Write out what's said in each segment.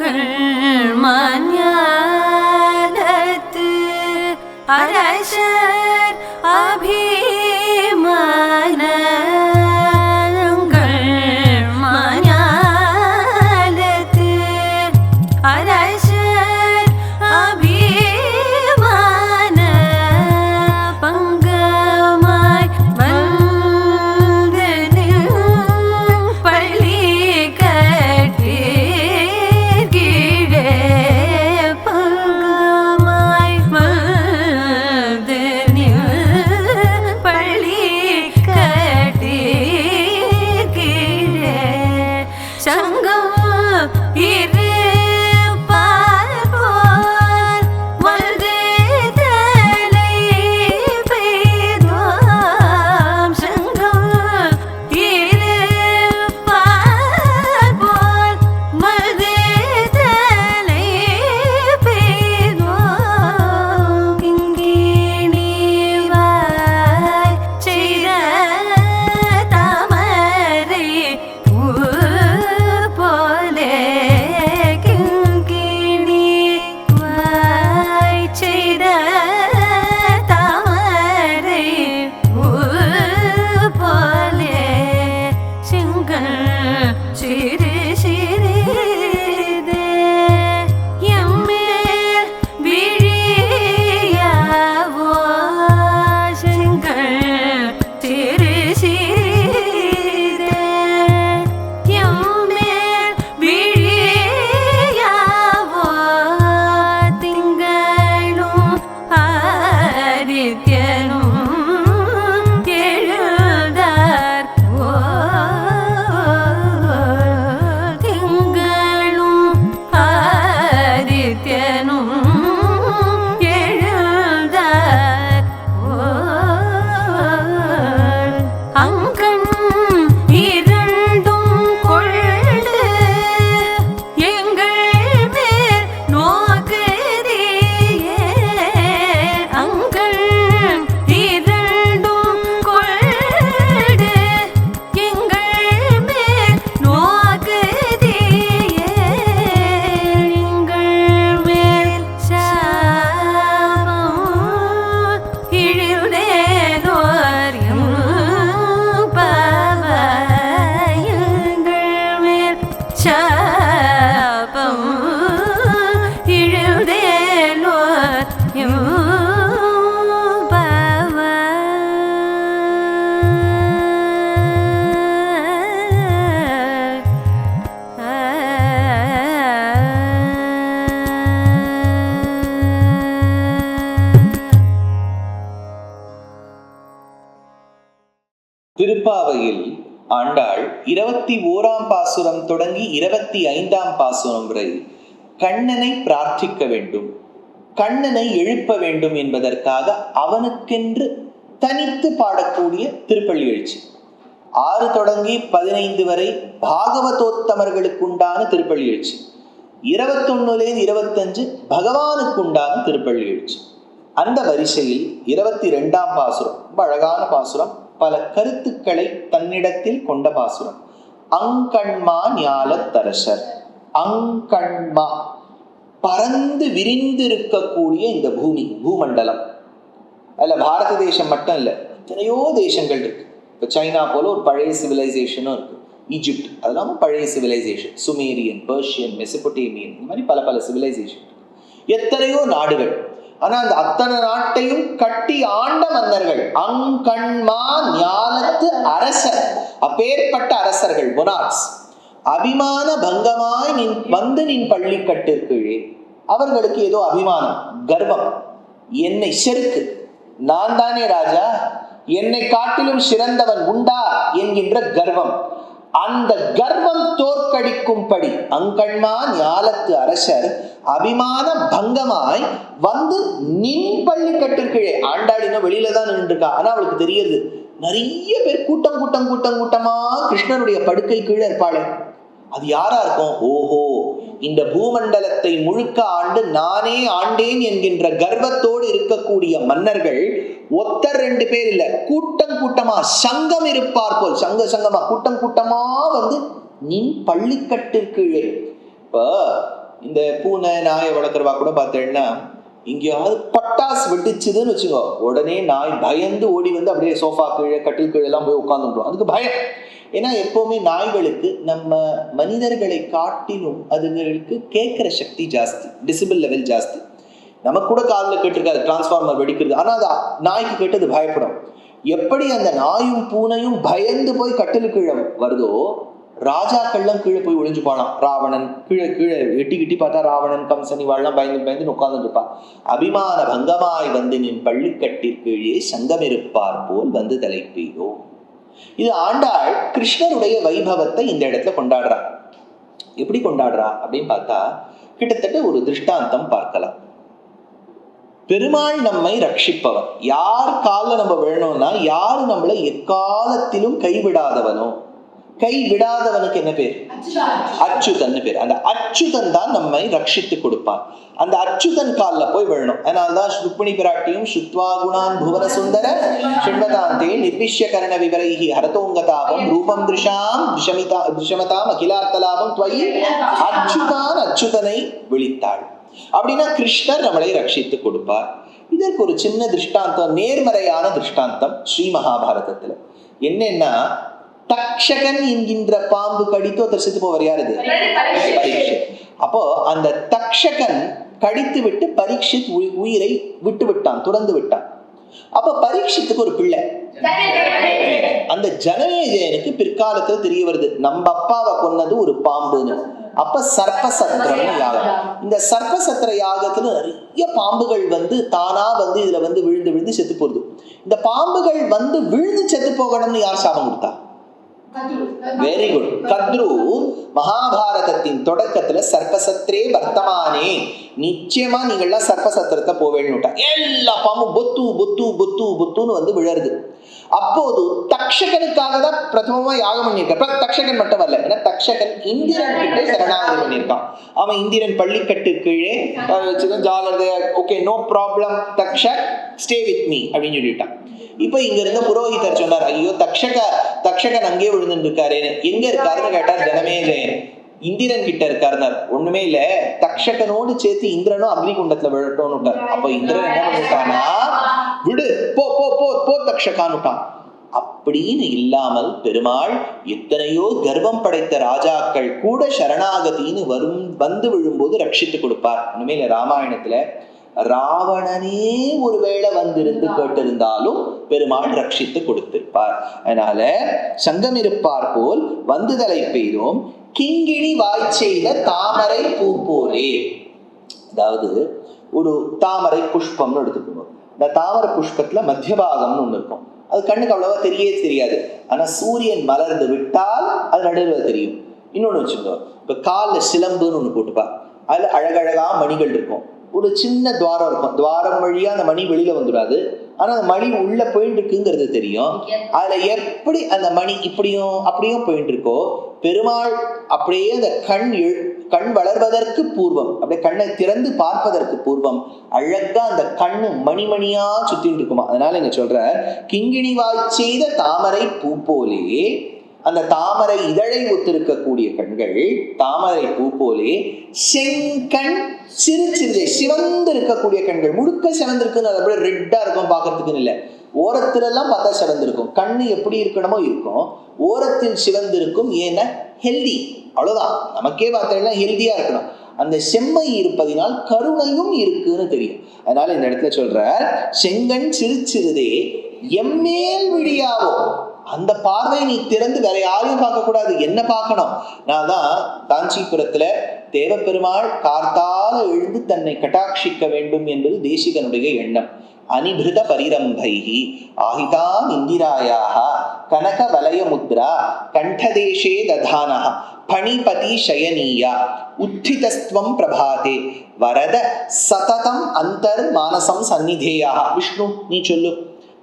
கண்கள் மன்யானத்து அரை திருப்பாவையில் ஆண்டாள் இருபத்தி ஓராம் பாசுரம் தொடங்கி இருபத்தி ஐந்தாம் பாசுரம் வரை கண்ணனை பிரார்த்திக்க வேண்டும் கண்ணனை எழுப்ப வேண்டும் என்பதற்காக அவனுக்கென்று தனித்து பாடக்கூடிய திருப்பள்ளி எழுச்சி. ஆறு தொடங்கி பதினைந்து வரை பாகவதோத்தமர்களுக்குண்டான திருப்பள்ளி எழுச்சி. இருபத்தொன்னுலேருந்து இருபத்தஞ்சு பகவானுக்குண்டான திருப்பள்ளி எழுச்சி. அந்த வரிசையில் இருபத்தி ரெண்டாம் பாசுரம் ரொம்ப அழகான பாசுரம். பல கருத்துக்களை தன்னிடத்தில் கொண்ட பாசுரம். அங்கண்மா ஞாலத்தரசர் அங்கண்மா. பறந்து விரிந்திருக்கக்கூடிய இந்த பூமி பூமண்டலம். அல்ல பாரத தேசம் மட்டும் இல்லை எத்தனையோ தேசங்கள் இருக்கு. இப்போ சைனா போல ஒரு பழைய சிவிலைசேஷனும் இருக்கு. ஈஜிப்ட் அதெல்லாம் பழைய சிவிலைசேஷன் சுமேரியன் பர்ஷியன் மெசபொட்டேமியன் இந்த மாதிரி பல பல சிவிலைசேஷன் எத்தனையோ நாடுகள் ஆனா அந்த அத்தனை நாட்டையும் கட்டி ஆண்ட மன்னர்கள் அங்கண்மா ஞானத்து அரசர் அப்பேற்பட்ட அரசர்கள் மொனார்க்ஸ் அபிமான பங்கமாய் நின் வந்து நின் பள்ளி கட்டிற்கீழே அவர்களுக்கு ஏதோ அபிமானம் கர்வம். என்னை செருக்கு நான் தானே ராஜா என்னை காட்டிலும் சிறந்தவன் உண்டா என்கின்ற கர்வம். அந்த கர்வம் தோற்கடிக்கும்படி அங்கண்மா ஞாலத்து அரசர் அபிமான பங்கமாய் வந்து நின் பள்ளி கட்டிற்கீழே ஆண்டாடின வெளியில தான் நின்றுருக்கா. ஆனா அவளுக்கு தெரியுது நிறைய பேர் கூட்டம் கூட்டம் கூட்டம் கூட்டமா கிருஷ்ணனுடைய படுக்கை கீழே இருப்பாளே. அது யாரா இருக்கும்? ஓஹோ இந்த பூமண்டலத்தை முழுக்க ஆண்டு நானே ஆண்டேன் என்கின்ற கர்வத்தோடு இருக்கக்கூடிய மன்னர்கள் ஒத்தர் ரெண்டு பேர் இல்ல. கூட்டம் கூட்டமா சங்கம் இருப்பார் போல். சங்க சங்கமா கூட்டம் கூட்டமா வந்து நின் பள்ளிக்கட்டிற்கீழே இப்போ இந்த பூனை நாயை வளர்க்குறவா கூட பார்த்தேன்னா இங்கேயாவது பட்டாசு வெடிச்சுதுன்னு வச்சுக்கோ உடனே நாய் பயந்து ஓடி வந்து அப்படியே சோஃபா கீழே கட்டில் கீழே எல்லாம் போய் உட்காந்துட்டோம் அதுக்கு பயம். ஏன்னா எப்பவுமே நாய்களுக்கு நம்ம மனிதர்களை காட்டிலும் அதுங்களுக்கு கேட்குற சக்தி ஜாஸ்தி டிசிபிள் லெவல் ஜாஸ்தி. நமக்கு கூட காதில் கேட்டிருக்காது டிரான்ஸ்ஃபார்மர் வெடிக்கிறது. ஆனால் அது நாய்க்கு கேட்டு அது பயப்படும். எப்படி அந்த நாயும் பூனையும் பயந்து போய் கட்டில் கீழே வருதோ ராஜாக்கள்லாம் கீழே போய் ஒளிஞ்சு போனான் ராவணன் கீழே கீழே எட்டி கிட்டி பார்த்தா ராவணன் கம்சன் இவாள்லாம் பயந்து பயந்து உட்கார்ந்துட்டு இருப்பான் அபிமான பங்கமாய் வந்து நின் பள்ளிக்கட்டிற்கீழே சங்கம் இருப்பார் போல் வந்து தலைப்பீரோ. இது ஆண்டாள் கிருஷ்ணருடைய வைபவத்தை இந்த இடத்துல கொண்டாடுறா. எப்படி கொண்டாடுறா அப்படின்னு பார்த்தா கிட்டத்தட்ட ஒரு திருஷ்டாந்தம் பார்க்கலாம். பெருமாள் நம்மை ரட்சிப்பவன். யார் காலில் நம்ம விழணும்னா யார் நம்மளை எக்காலத்திலும் கைவிடாதவனோ? கை விடாதவனுக்கு என்ன பேர்? அச்சுதன் பேர். அந்த அச்சுதன் தான் நம்மை ரட்சித்து கொடுப்பான். அந்த அச்சுதன் காலில் போய் விழணும். அதனால்தான் ருக்மிணி பிராட்டியும் சுத்வா குணான் புவன சுந்தர சிண்மதாந்தே நிர்விஷ்ய கரண விவரைகி ஹரதோங்கதாபம் ரூபம் திருஷாம் விஷமிதா விஷமதாம் அகிலார்த்தலாபம் துவயி அச்சுதான் அச்சுதனை விழித்தாள். அப்படின்னா கிருஷ்ணர் நம்மளை ரட்சித்து கொடுப்பார். இதற்கு ஒரு சின்ன திருஷ்டாந்தம் நேர்மறையான திருஷ்டாந்தம் ஸ்ரீ மகாபாரதத்துல. என்னன்னா தக்ஷகன் என்கின்ற பாம்பு கடித்து ஒருத்தர் செத்து போவார் யார் பரீட்சித் அப்போ அந்த தக்ஷகன் கடித்து விட்டு பரீட்சித் உயி- உயிரை விட்டு விட்டான் துறந்து விட்டான். அப்ப பரீட்சித்துக்கு ஒரு பிள்ளை. அந்த ஜனமேஜயனுக்கு பிற்காலத்துல தெரிய வருது நம்ம அப்பாவை கொன்னது ஒரு பாம்புன்னு. அப்ப சர்ப்பசத்திரம்னு யாகம். இந்த சர்ப்பசத்திர யாகத்துல நிறைய பாம்புகள் வந்து தானா வந்து இதுல வந்து விழுந்து விழுந்து செத்து போகுது. இந்த பாம்புகள் வந்து விழுந்து செத்து போகணும்னு யார் சாபம் கொடுத்தா? வெரி குட் கத்ரு மகாபாரதத்தின் தொடக்கத்துல சர்ப்பசத்ரே வர்த்தமானே. நிச்சயமா நீங்கள்லாம் சர்ப்பசத்திரத்தை போவேன்னுட்டா எல்லா பாம்பும் பொத்து பொத்து பொத்து பொத்துன்னு வந்து விழருது. அப்போது தக்ஷகனுக்காக தான் பிரதமமா யாகம் பண்ணியிருக்கான் தக்ஷகன் மட்டும் வரல. ஏன்னா தக்ஷகன் இந்திரன் கிட்ட சரணாகதி பண்ணியிருக்கான். அவன் இந்திரன் பள்ளிக்கட்டு கீழே அஹ், ஜாகிரதையா okay no problem Takshak stay with me அப்படின்னு சொல்லிட்டான். இப்போ இங்க இருந்த புரோகிதர் சொன்னார் ஐயோ தக்ஷக தக்ஷகன் அங்கேயே விழுந்துட்டு எங்க இருக்காருன்னு கேட்டார் ஜனமேஜயன் இந்திரன் கிட்ட இருக்காருனார் ஒண்ணுமே இல்ல. தக்ஷகனோடு சேர்த்து இந்திரனும் அக்னிகுண்டத்துல குண்டத்துல விட்டார். அப்ப இந்திரன் என்ன பண்ணிட்டானா விடு போ போ போ போ தக்ஷகான்னு விட்டான் அப்படின்னு இல்லாமல் பெருமாள் எத்தனையோ கர்வம் படைத்த ராஜாக்கள் கூட சரணாகதின்னு வரும் வந்து விழும்போது ரட்சித்து கொடுப்பார். உண்மையில ராமாயணத்துல ராவணனே ஒருவேளை வந்திருந்து கேட்டிருந்தாலும் பெருமாள் ரட்சித்து கொடுத்திருப்பார். அதனால சங்கம் இருப்பார் போல் வந்துதலை பெய்தோம். கிங்கிணி வாய் செய்த தாமரை பூ போலே. அதாவது ஒரு தாமரை புஷ்பம்னு எடுத்துக்கணும் இந்த தாமரை புஷ்பத்துல மத்திய பாகம்னு ஒண்ணு இருக்கும். அது கண்ணுக்கு அவ்வளவா தெரியவே தெரியாது. ஆனா சூரியன் மலர்ந்து விட்டால் அது நடுவில் தெரியும். இன்னொன்னு வச்சுக்கோ இப்ப காலில் சிலம்புன்னு ஒன்று போட்டுப்பா. அதுல அழகழகா மணிகள் இருக்கும். ஒரு சின்ன துவாரம் இருக்கும். துவாரம் வழியா அந்த மணி வெளியில வந்துடாது ஆனா அந்த மணி உள்ள போயிட்டு இருக்குங்கிறது தெரியும். அதுல எப்படி அந்த மணி இப்படியும் அப்படியும் போயிட்டு இருக்கோ பெருமாள் அப்படியே அந்த கண் கண் வளர்வதற்கு பூர்வம் அப்படியே கண்ணை திறந்து பார்ப்பதற்கு பூர்வம் அழகா அந்த கண்ணு மணிமணியா சுத்திட்டு இருக்குமா அதனால இங்க சொல்ற கிங்கிணி வாய் செய்த தாமரை பூ போலே அந்த தாமரை இதழை ஒத்திருக்கக்கூடிய கண்கள் தாமரை பூ போலே செங்கண் சிறு சிறு சிவந்து இருக்கக்கூடிய கண்கள். முழுக்க சிவந்திருக்குன்னு அது அப்படியே ரெட்டா இருக்கும் பார்க்கறதுக்குன்னு இல்லை. ஓரத்துல எல்லாம் பார்த்தா சிவந்திருக்கும். கண்ணு எப்படி இருக்கணுமோ இருக்கும். ஓரத்தில் சிவந்திருக்கும். ஏன்னா ஹெல்தி அவ்வளவுதான். நமக்கே பார்த்தீங்கன்னா ஹெல்தியா இருக்கணும். அந்த செம்மை இருப்பதினால் கருணையும் இருக்குன்னு தெரியும். அதனால இந்த இடத்துல சொல்ற செங்கன் சிறு சிறுதே எம்மேல் விழியாவோ அந்த பார்வை நீ திறந்து வேற யாரையும் பார்க்கக்கூடாது. என்ன பார்க்கணும்? நான் தான் காஞ்சிபுரத்துல தேவப்பெருமாள் கார்த்தால எழுந்து தன்னை கட்டாட்சிக்க வேண்டும் என்பது தேசிகனுடைய எண்ணம். அனிபிருத பரிரம்பைகி ஆஹிதாம் இந்திராயாக கனக வலயமுத்ரா கண்டதேசே ததானः பணிபதி சயனீயா உத்திதஸ்துவம் பிரபாதே வரத சததம் அந்தர் மானசம் சந்நிதேயாக விஷ்ணு நீ சொல்லு.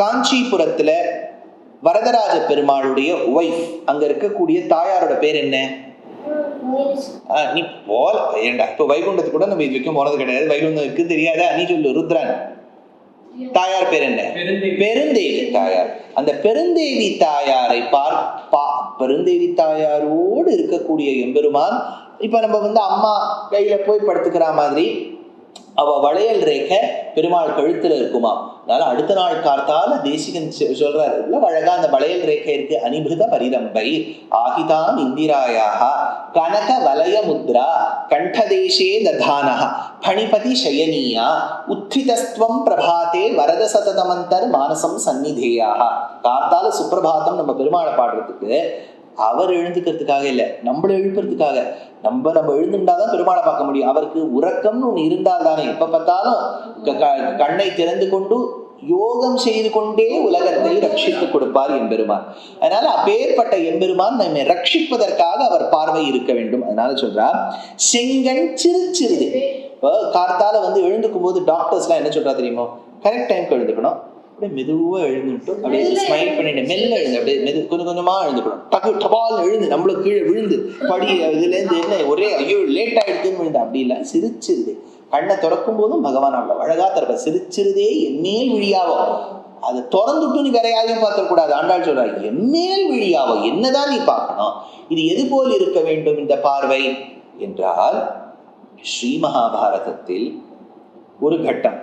காஞ்சிபுரத்துல வரதராஜ பெருமாளுடைய ஒய்ஃப் அங்க இருக்கக்கூடிய தாயாரோட பேர் என்ன? ஆ, நீ போல ஏண்டா? இப்ப வைகுண்டத்துக்கு கூட நம்ம இது வரைக்கும் போனது கிடையாது. வைகுண்டம் இருக்கு தெரியாதா? நீ சொல்லு ருத்ரன். தாயார் பேர் என்ன? பெருந்தேவி. பெருந்தேவி தாயார். அந்த பெருந்தேவி தாயாரை பார் பா பெருந்தேவி தாயாரோடு இருக்கக்கூடிய எம்பெருமான் இப்ப நம்ம வந்து அம்மா கையில போய் படுத்துக்கிற மாதிரி அவ வளையல் ரேகை பெருமாள் கழுத்துல இருக்குமா அதனால அடுத்த நாள் கார்த்தால தேசிகன் சொல்றாரு. இல்ல அழகா அந்த வளையல் ரேகை இருக்கு அனிபிருத பரிரம்பை ஆகிதாம் இந்திராயாக. கனக வலய முத்ரா கண்டதேசே ததானः பணிபதி சயனியா உத்திதஸ்துவம் பிரபாத்தே வரத சததமந்தர் மானசம் சந்நிதேயாக. கார்த்தால சுப்பிரபாதம் நம்ம பெருமாளை பாடுறதுக்கு அவர் எழுந்துக்கிறதுக்காக இல்லை நம்மளை எழுப்புறதுக்காக. நம்ம நம்ம எழுந்துட்டாதான் பெருமாளை பார்க்க முடியும். அவருக்கு உறக்கம்னு ஒன்று இருந்தால் தானே. எப்ப பார்த்தாலும் க- கண்ணை திறந்து கொண்டு யோகம் செய்து கொண்டே உலகத்தை ரட்சித்து கொடுப்பார் எம்பெருமான். அதனால அப்பேற்பட்ட எம்பெருமான் நம்மை ரட்சிப்பதற்காக அவர் பார்வை இருக்க வேண்டும். அதனால சொல்றார் செங்கன் சிறு சிறிது. இப்போ கார்த்தால வந்து எழுந்துக்கும் போது டாக்டர்ஸ்லாம் என்ன சொல்றா தெரியுமோ? கரெக்ட் டைம்க்கு எழுந்துக்கணும். அப்படியே மெதுவா எழுந்துட்டு அப்படியே ஸ்மைல் பண்ணிட்டு மெல்ல எழுந்து அப்படியே மெது கொஞ்சம் கொஞ்சமா எழுந்துக்கணும். டக்கு டபால் எழுந்து நம்மளுக்கு கீழே விழுந்து. படி இதுல இருந்து என்ன ஒரே ஐயோ லேட் ஆயிடுதுன்னு விழுந்து. அப்படி இல்லை சிரிச்சிருது. கண்ணை திறக்கும் போதும் பகவான் அவ்வளவு அழகா திறப்ப சிரிச்சிருதே எம்மேல் விழியாவோ. அதை திறந்துட்டு நீ வேற யாரையும் பார்க்க கூடாது ஆண்டாள் சொல்றாரு எம்மேல் விழியாவோ? என்னதான் நீ பார்க்கணும்? இது எது போல் இருக்க வேண்டும் இந்த பார்வை? என்றால் ஸ்ரீ மகாபாரதத்தில் ஒரு கட்டம்.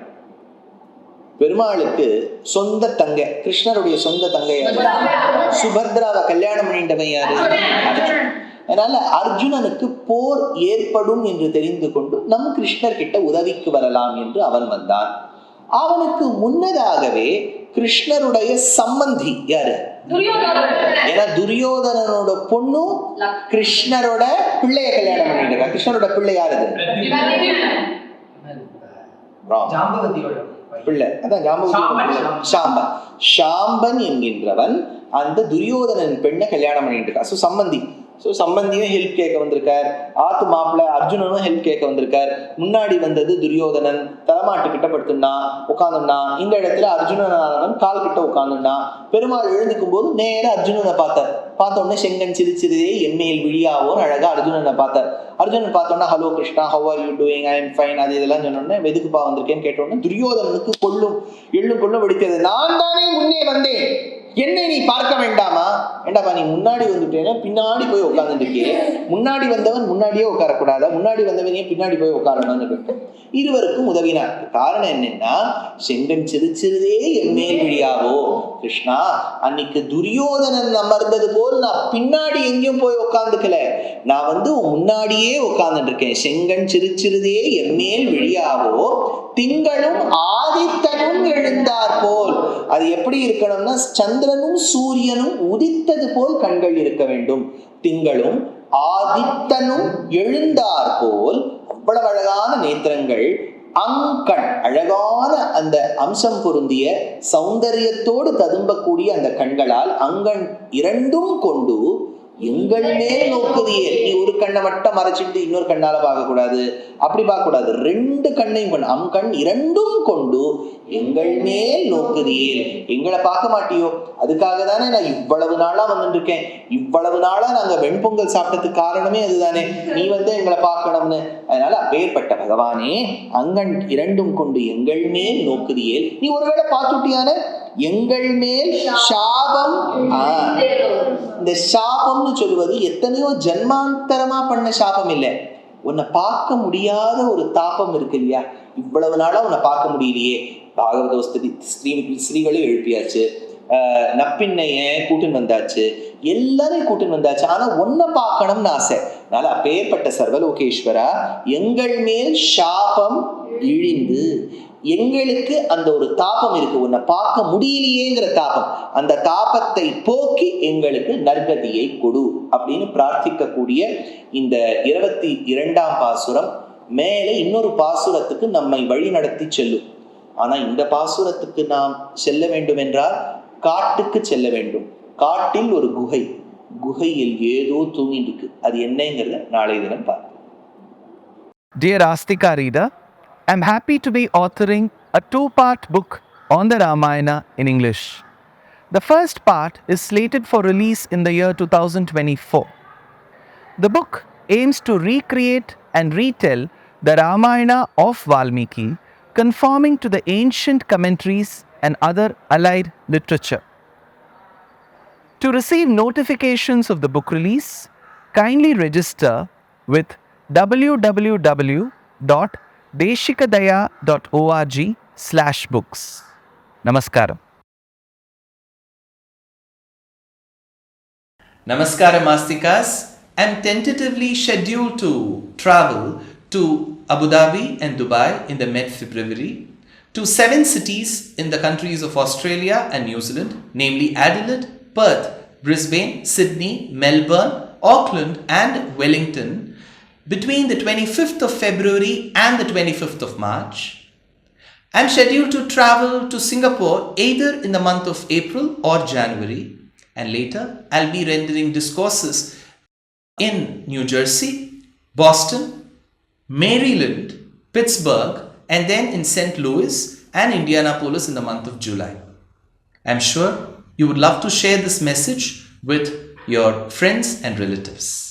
பெருமாளுக்கு சொந்த தங்கை கிருஷ்ணருடைய சொந்த தங்கை யாரு? சுபத்ராவை கல்யாணம் பண்ணிட்டவன் யாரு. அதனால அர்ஜுனனுக்கு போர் ஏற்படும் என்று தெரிந்து கொண்டு நம் கிருஷ்ணர் கிட்ட உதவிக்கு வரலாம் என்று அவன் வந்தான். அவனுக்கு முன்னதாகவே கிருஷ்ணருடைய சம்பந்தி யாரு? ஏன்னா துரியோதனனோட பொண்ணும் கிருஷ்ணரோட பிள்ளைய கல்யாணம் பண்ணிட்டு கிருஷ்ணரோட பிள்ளை. ஜாம்பவதியோட பிள்ளை. அதான் ஜாம்பவதி சாம்பன். சாம்பன் என்கின்றவன் அந்த துரியோதனன் பெண்ணை கல்யாணம் பண்ணிட்டு இருக்கா ஸோ சம்பந்தி. ஸோ சம்பந்தியும் ஹெல்ப் கேட்க வந்திருக்கார். ஆத்து மாப்பிள்ள அர்ஜுனனும் ஹெல்ப் கேட்க வந்திருக்கார். முன்னாடி வந்தது துரியோதனன். தலைமாட்டு கிட்ட படுத்துனா உட்காந்துனா இந்த இடத்துல அர்ஜுனனானவன் கால் கிட்ட உட்காந்துனா பெருமாள் எழுந்துக்கும் போது நேராக அர்ஜுனனை பார்த்தார். பார்த்த உடனே செங்கன் சிரிச்சிருதே எம்மையில் விழியாவோர் அழகா அர்ஜுனனை பார்த்தார். அர்ஜுனன் பார்த்தோன்னா hello Krishna how are you doing I am fine அது இதெல்லாம் சொன்னோடனே வெதுக்குப்பா வந்திருக்கேன்னு கேட்டோடனே துரியோதனனுக்கு கொள்ளும் எள்ளும் கொள்ளும் வெடித்தது நான் தானே முன்னே வந்தேன். என்னை நீ பார்க்க வேண்டாமா? ஏண்டாமா நீ முன்னாடி வந்துட்டேன்னா பின்னாடி போய் உட்கார்ந்துட்டு முன்னாடி வந்தவன் முன்னாடியே உட்காரக்கூடாதா? முன்னாடி வந்தவன் ஏன் பின்னாடி போய் உட்காரணும்னு கேட்டு இருவருக்கும் உதவினார். காரணம் என்னன்னா செங்கன் சிரிச்சிருதே என் மேல் விழியாவோ? கிருஷ்ணா அன்னைக்கு துரியோதனன் அமர்ந்தது போல் நான் பின்னாடி எங்கேயும் போய் உட்காந்துக்கல நான் வந்து முன்னாடியே உட்கார்ந்துட்டு இருக்கேன் செங்கன் சிரிச்சிருதே என் மேல் விழியாவோ? திங்களும் ஆதித்தனும் எழுந்தார் போல். அது எப்படி இருக்கணும்னா சந்திரனும் சூரியனும் உதித்தது போல் கண்கள் இருக்க வேண்டும். திங்களும் ஆதித்தனும் எழுந்தார் போல் அவ்வளவு அழகான நேத்திரங்கள் அங்கண் அழகான அந்த அம்சம் பொருந்திய சௌந்தரியத்தோடு ததும்பக்கூடிய அந்த கண்களால் அங்கண் இரண்டும் கொண்டு எங்கள் மேல் நோக்குதியே நீ ஒரு கண்ணை மட்டும் மறைச்சிட்டு இன்னொரு கண்ணால பார்க்க கூடாது அப்படி பார்க்க கூடாது ரெண்டு கண்ணையும் கொண்டு அம் கண் இரண்டும் கொண்டு எங்கள் மேல் நோக்குதியே எங்களை பார்க்க மாட்டியோ? அதுக்காக தானே நான் இவ்வளவு நாளா வந்துட்டு இருக்கேன் இவ்வளவு நாளா நாங்க வெண்பொங்கல் சாப்பிட்டதுக்கு காரணமே அதுதானே. நீ வந்து எங்களை பார்க்கணும்னு. அதனால அப்பேற்பட்ட பகவானே அங்கண் இரண்டும் கொண்டு எங்கள் மேல் நோக்குதியே நீ ஒருவேளை பார்த்துட்டியான? எங்கள் மேல் சாபம். இந்த சாபம்னு சொல்லுவது எத்தனையோ ஜன்மாந்தரமா பண்ண சாபம் இல்லை. உன்னை பார்க்க முடியாத ஒரு தாபம் இருக்கு இல்லையா? இவ்வளவு நாளா உன்னை பார்க்க முடியலையே. பாகவதோஸ்திரி ஸ்ரீ ஸ்ரீகளையும் எழுப்பியாச்சு. நப்பின்னைய கூட்டின்னு வந்தாச்சு. எல்லாரையும் கூட்டின்னு வந்தாச்சு. ஆனா ஒன்ன பார்க்கணும்னு ஆசை. அதனால அப்பேற்பட்ட சர்வலோகேஸ்வரா எங்கள் மேல் சாபம் இழிந்து எங்களுக்கு அந்த ஒரு தாபம் இருக்கு. உன்னை பார்க்க முடியலையேங்கிற தாபம். அந்த தாபத்தை போக்கி எங்களுக்கு நற்கதியை கொடு அப்படின்னு பிரார்த்திக்கக்கூடிய இந்த இருபத்தி இரண்டாம் பாசுரம் மேலே இன்னொரு பாசுரத்துக்கு நம்மை வழி நடத்தி செல்லும். ஆனா இந்த பாசுரத்துக்கு நாம் செல்ல வேண்டும் என்றால் காட்டுக்கு செல்ல வேண்டும். காட்டில் ஒரு குகை. குகையில் ஏதோ தூங்கிட்டு இருக்கு. அது என்னங்கிறத நாளை தினம் பார்ப்போம். Dear Astika reader, I'm happy to be authoring a two part book on the Ramayana in English. The first part is slated for release in the year 2024. The book aims to recreate and retell the Ramayana of Valmiki, conforming to the ancient commentaries and other allied literature. To receive notifications of the book release, kindly register with www.deshikadaya.org slash books. Namaskaram. Namaskaram Astikas. I'm tentatively scheduled to travel to Abu Dhabi and Dubai in the mid February, to seven cities in the countries of Australia and New Zealand, namely Adelaide, Perth, Brisbane, Sydney, Melbourne, Auckland, and Wellington, between the 25th of February and the 25th of March. I'm scheduled to travel to Singapore either in the month of April or January, and later I'll be rendering discourses in New Jersey, Boston, Maryland, Pittsburgh, and then in St. Louis and Indianapolis in the month of July. I'm sure you would love to share this message with your friends and relatives.